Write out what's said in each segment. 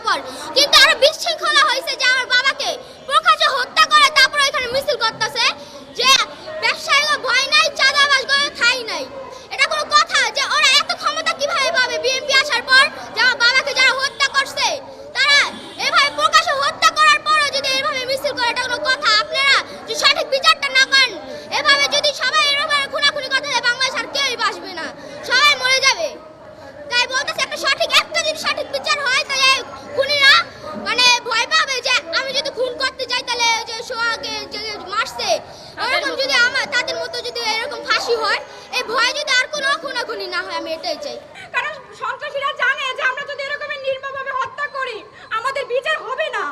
পর কিন্তু হয় এই ভয় যদি আর কোনো খুনাখুনি না হয়, আমি এটাই চাই। কারণ সন্ত্রাসীরা জানে যে আমরা যদি এরকমের নির্মমভাবে হত্যা করি, আমাদের বিচার হবে না।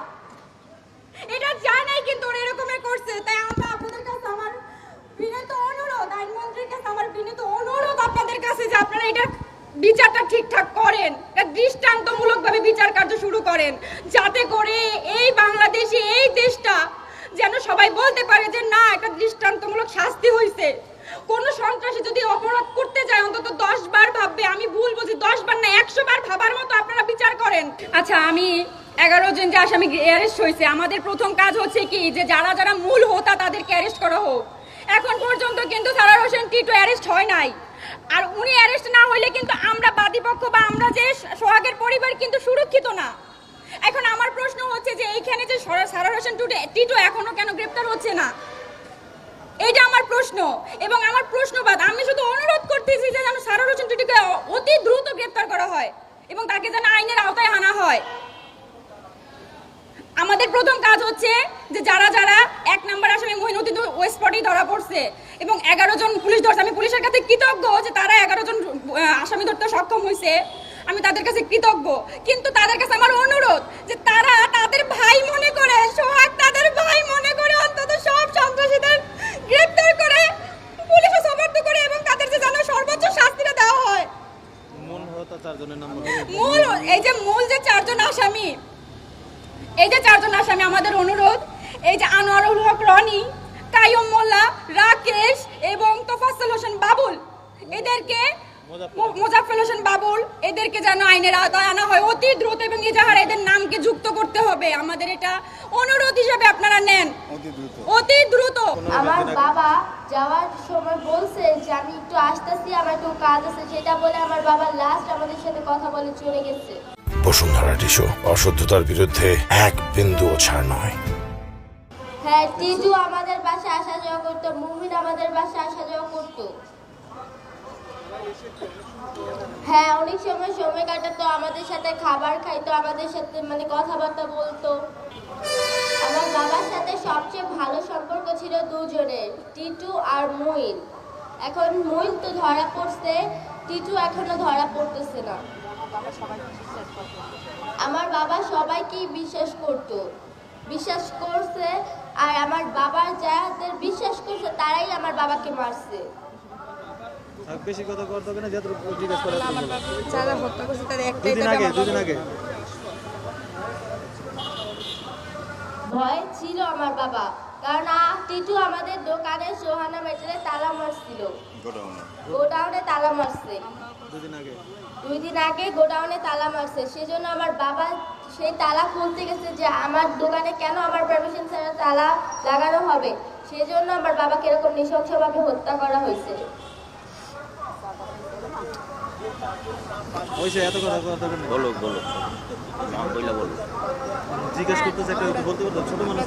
এটা জানাই কিন্তু ওরা এরকমের করছে। তাই আমরা আপনাদের কাছে আমার বিনীত অনুরোধ, আইনমন্ত্রীর কাছে আমার বিনীত অনুরোধ আপনাদের কাছে যে আপনারা এটা বিচারটা ঠিকঠাক করেন দৃষ্টান্তমূলকভাবে বিচার কার্য শুরু করেন, যাতে করে এই বাংলাদেশে, এই দেশটা যেন সবাই বলতে পারে যে না, একটা দৃষ্টান্তমূলক শাস্তি হয়েছে কোন সন্ত্রাসী যদি অপরাধ করতে যায়, অন্তত দশ বার ভাববে, আমি ভুল বলছি দশ বার না, একশো বার ভাবার মতো আপনারা বিচার করেন। আচ্ছা আমি এগারো জন যে আসামি অ্যারেস্ট হয়েছে, আমাদের প্রথম কাজ হচ্ছে কি, যে যারা যারা মূল হোতা, তাদেরকে অ্যারেস্ট করা হোক। এখন পর্যন্ত কিন্তু সারার হোসেন টিটু অ্যারেস্ট হয় নাই। আর উনি অ্যারেস্ট না হইলে কিন্তু আমরা বাদীপক্ষ বা আমরা যে সোহাগের পরিবার কিন্তু সুরক্ষিত না। এখন আমার প্রশ্ন হচ্ছে যে, এইখানে যে সারার হোসেন টিটু এখনও কেন গ্রেপ্তার হচ্ছে না? এইটা আমার প্রশ্ন। এবং আমার প্রশ্নবাদ, আমি শুধু অনুরোধ করতেছি যে যেন সারুর হোসেন টুটুকে অতি দ্রুত গ্রেপ্তার করা হয় এবং তাকে যেন আইনের আওতায় আনা হয়। আমাদের প্রথম কাজ হচ্ছে যে যারা যারা এক নাম্বার আসামি মহিনুদ্দিন ওই স্পটেই ধরা পড়ছে এবং এগারো জন পুলিশ ধরছে, আমি পুলিশের কাছে কৃতজ্ঞ যে তারা এগারো জন আসামি ধরতে সক্ষম হয়েছে আমি তাদের কাছে কৃতজ্ঞ। কিন্তু তাদের কাছে আমার অনুরোধ যে তারা তাদের ভাই মনে করে, সোহাগ তাদের ভাই মনে করে অন্তত সব সন্ত্রাসীদের গ্রেপ্তার করে পুলিশে সমর্থ করে এবং তাদের যে যেন সর্বোচ্চ শাস্তিটা দেওয়া হয় মূল হতা চারজনের নাম বলো। মূল এই যে মূল যে চারজন আসামি এই যে চারজন আসামি আমাদের অনুরোধ এই যে আনোয়ারুল হক রনি কাইয়ুম মোল্লা রাকেশ এবং তোফাজ্জল হোসেন বাবুল। এদেরকে মোজাফফর। মো- হোসেন বাবুল এদেরকে যেন আইনের আওতায় আনা হয়। অতি দ্রুত এবং এজাহার এদের নামকে যুক্ত করতে হবে। আমাদের এটা অনুরোধ হিসেবে আপনারা নেন। অতি দ্রুত। আমার বাবা যাওয়ার সময় বলছে যে আমি একটু আসতেছি আমার একটু কাজ আছে। সেটা বলে আমার বাবা লাস্ট আমাদের সাথে কথা বলে চলে গেছে। বসুন্ধরা টিস্যু অশুদ্ধতার বিরুদ্ধে এক বিন্দুও ছাড় নয়। হ্যাঁ টিজু আমাদের বাসায় আসা যাওয়া করতো, মুমিন আমাদের বাসায় আসা যাওয়া করতো। হ্যাঁ অনেক সময় সময় কাটাতো, আমাদের সাথে খাবার খাইতো, আমাদের সাথে মানে কথাবার্তা বলতো। আমার বাবার সাথে সবচেয়ে ভালো সম্পর্ক ছিল দুজনের, টিটু আর মুইন। এখন মুইন তো ধরা পড়ছে, টিটু এখনও ধরা পড়তেছে না। আমার বাবা সবাইকেই বিশ্বাস করত। আর আমার বাবার যাদের বিশ্বাস করছে তারাই আমার বাবাকে মারছে। বেশি কথা করতে হবে না যতটুকু জিজ্ঞেস করা আমার বাবা যারা হত্যা করছে তাদের একটাই দুদিন আগে দুদিন আগে। ভয় ছিল আমার বাবা। কারণ টিটু আমাদের দোকানে সোহানা মেটারে তালা মারছিল। গোডাউনে? তালা মারছে। দুই দিন আগে গোডাউনে তালা মারছে। সেজন্য আমার বাবা সেই তালা খুলতে গেছে যে আমার দোকানে কেন আমার পারমিশন ছাড়া তালা লাগানো হবে? সেজন্য আমার বাবাকে এরকম নৃশংসভাবে হত্যা করা হয়েছে। ওই সে এত কথা কথা বলো বলো নাম কইলা বলো জিজ্ঞেস করতেছে একটা একটু বলতে পারতো? ছোট মানুষ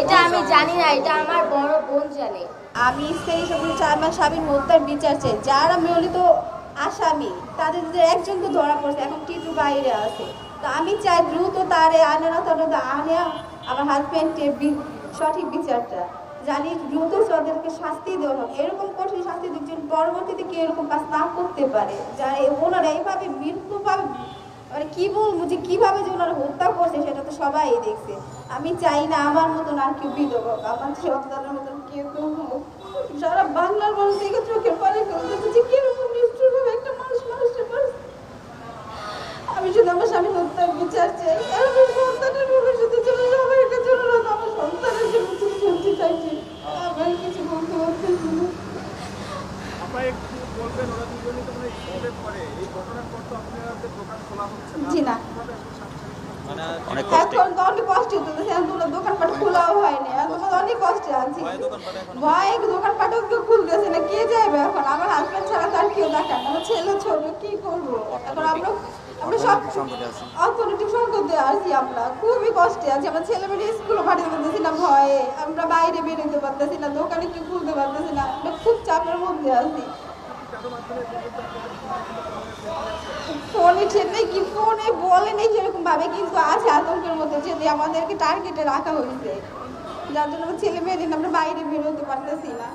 এটা আমি জানি না এটা আমার বড় বোন জানে। আমি সেই সকল আমার স্বামীর হত্যার বিচার চাই। যারা মিলিত আসামি তাদের একজন তো ধরা পড়ছে এখন টিটু বাইরে আছে। তো আমি চাই দ্রুত তারে আনে না তদন্ত আনে আমার হাজব্যান্ডকে সঠিক বিচারটা জানি দ্রুত তাদেরকে শাস্তি দেওয়া হোক। এরকম কঠিন শাস্তি দিচ্ছেন, পরবর্তীতে কি এরকম কাজ না করতে পারে? যারা ওনারা এইভাবে মৃত্যু পাবে মানে কি বলব যে কীভাবে যে ওনারা হত্যা করছে সেটা তো সবাই দেখছে। আমি চাই না আমার মতন আর কেউ বিধবক আমার সন্তানের মতন কেউ কেউ সারা বাংলার মানুষ দেখে চোখের পানি ফেলতেছে যে কীরকম নিষ্ঠুরভাবে একটা মানুষ মানুষটা মারছে। আমি শুধু আমার স্বামী হত্যার বিচার চাই আর আমার সন্তানের ভবিষ্যতের জন্য সবাই একটা জন্য আমার সন্তানের জন্য কিছু শুনতে চাইছি আমার কিছু বলতে পারতেছি না জি না। মানে এখন তো অনেক কষ্ট হতেছে এখন তো দোকানপাট খোলাও হয়নি। এখন তো অনেক কষ্টে আছি ভয়ে দোকানপাট কেউ খুলতেছে না। কে যাবে এখন? আমার হাজবেন্ড ছাড়া তার কেউ দেখান না। আমার ছেলে ছোট কি করব? এখন আমরা আমরা সব অর্থনৈতিক সংকটে আছি। আমরা। খুবই কষ্টে আছি। আমার ছেলে স্কুলে পাঠাতে পারতেছি না ভয়ে। আমরা বাইরে বেরোতে পারতেছি না দোকানে কি খুলতে পারতেছি না আমরা খুব চাপের মধ্যে আছি। ফোনে ছেলে কি ফোনে বলে নেই সেরকম ভাবে কিন্তু আছে আতঙ্কের মধ্যে আমাদেরকে টার্গেটে রাখা হয়েছে। যার জন্য আমার ছেলে মেয়েদের আমরা বাইরে বেরোতে পারতেছি না।